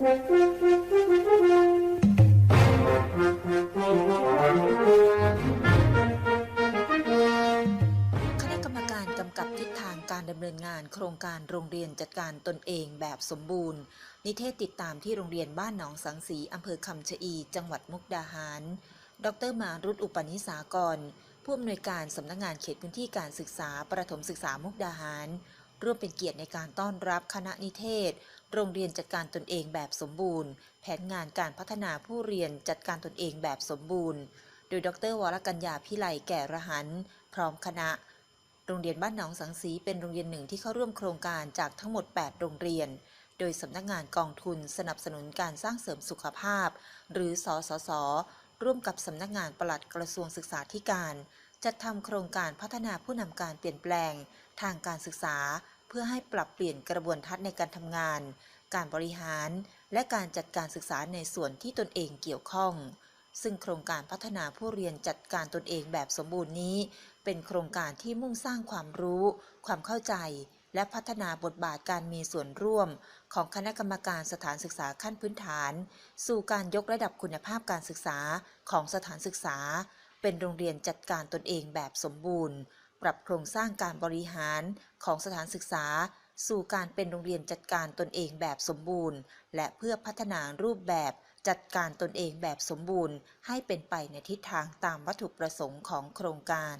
คณะกรรมการกำกับทิศทางการดำเนินงานโครงการโรงเรียนจัดการตนเองแบบสมบูรณ์ นิเทศติดตามที่โรงเรียนบ้านหนองสังสีอำเภอคำชะอี จังหวัดมุกดาหาร ดรมารุตอุปนิสากร ผู้อำนวยการสำนักงานเขตพื้นที่การศึกษาประถมศึกษามุกดาหาร ร่วมเป็นเกียรติในการต้อนรับคณะนิเทศ โรงเรียนจัดการตนเองแบบสมบูรณ์ แผนงานการพัฒนาผู้เรียนจัดการตนเองแบบสมบูรณ์ โดยดรวรกัญญาพิไลแก่ระหัน พร้อมคณะ โรงเรียนบ้านหนองสังสีเป็นโรงเรียนหนึ่งที่เข้าร่วมโครงการจากทั้งหมด 8 โรงเรียน โดยสำนักงานกองทุนสนับสนุนการสร้างเสริมสุขภาพ หรือสสส ร่วมกับสำนักงานปลัดกระทรวงศึกษาธิการจัดทำโครงการพัฒนาผู้นำการเปลี่ยนแปลง ทางการศึกษา เพื่อให้ปรับเปลี่ยนกระบวนทัศน์ในการทำงาน การบริหาร และการจัดการศึกษาในส่วนที่ตนเองเกี่ยวข้อง ซึ่งโครงการพัฒนาผู้เรียนจัดการตนเองแบบสมบูรณ์นี้ เป็นโครงการที่มุ่งสร้างความรู้ ความเข้าใจ และพัฒนาบทบาทการมีส่วนร่วม ของคณะกรรมการสถานศึกษาขั้นพื้นฐาน สู่การยกระดับคุณภาพการศึกษาของสถานศึกษา เป็นโรงเรียนจัดการตนเองแบบสมบูรณ์ ปรับโครงสร้างการบริหารของสถานศึกษา สู่การเป็นโรงเรียนจัดการตนเองแบบสมบูรณ์ และเพื่อพัฒนารูปแบบจัดการตนเองแบบสมบูรณ์ ให้เป็นไปในทิศทางตามวัตถุประสงค์ของโครงการ